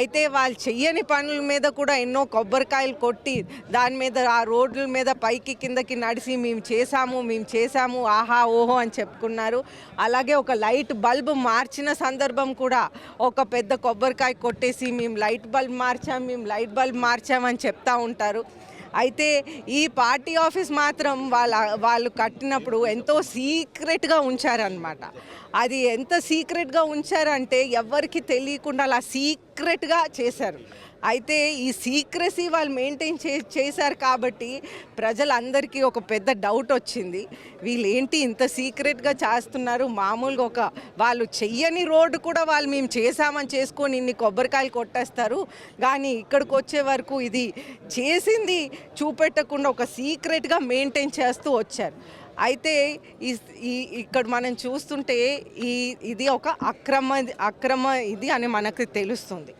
అయితే వాళ్ళు చెయ్యని పనుల మీద కూడా ఎన్నో కొబ్బరికాయలు కొట్టి దాని మీద ఆ రోడ్ల మీద పైకి కిందకి నడిచి మేము చేసాము మేము చేసాము ఆహా ఓహో అని చెప్పుకున్నారు. అలాగే ఒక లైట్ బల్బ్ మార్చిన సందర్భం కూడా ఒక పెద్ద కొబ్బరికాయ కొట్టేసి మేము లైట్ బల్బ్ మార్చాం మేము లైట్ బల్బ్ మార్చామని చెప్తా ఉంటారు. అయితే ఈ పార్టీ ఆఫీస్ మాత్రం వాళ్ళ వాళ్ళు కట్టినప్పుడు ఎంతో సీక్రెట్గా ఉంచారనమాట అది ఎంత సీక్రెట్గా ఉంచారంటే ఎవరికి తెలియకుండా అలా సీక్ సీక్రెట్గా చేశారు. అయితే ఈ సీక్రసీ వాళ్ళు మెయింటైన్ చే చేశారు కాబట్టి ప్రజలందరికీ ఒక పెద్ద డౌట్ వచ్చింది. వీళ్ళేంటి ఇంత సీక్రెట్గా చేస్తున్నారు? మామూలుగా ఒక వాళ్ళు చెయ్యని రోడ్డు కూడా వాళ్ళు మేము చేసామని చేసుకొని ఇన్ని కొబ్బరికాయలు కొట్టేస్తారు. కానీ ఇక్కడికి వచ్చే వరకు ఇది చేసింది చూపెట్టకుండా ఒక సీక్రెట్గా మెయింటైన్ చేస్తూ వచ్చారు. అయితే ఈ ఇక్కడ మనం చూస్తుంటే ఈ ఇది ఒక అక్రమ అక్రమ ఇది అని మనకు తెలుస్తుంది.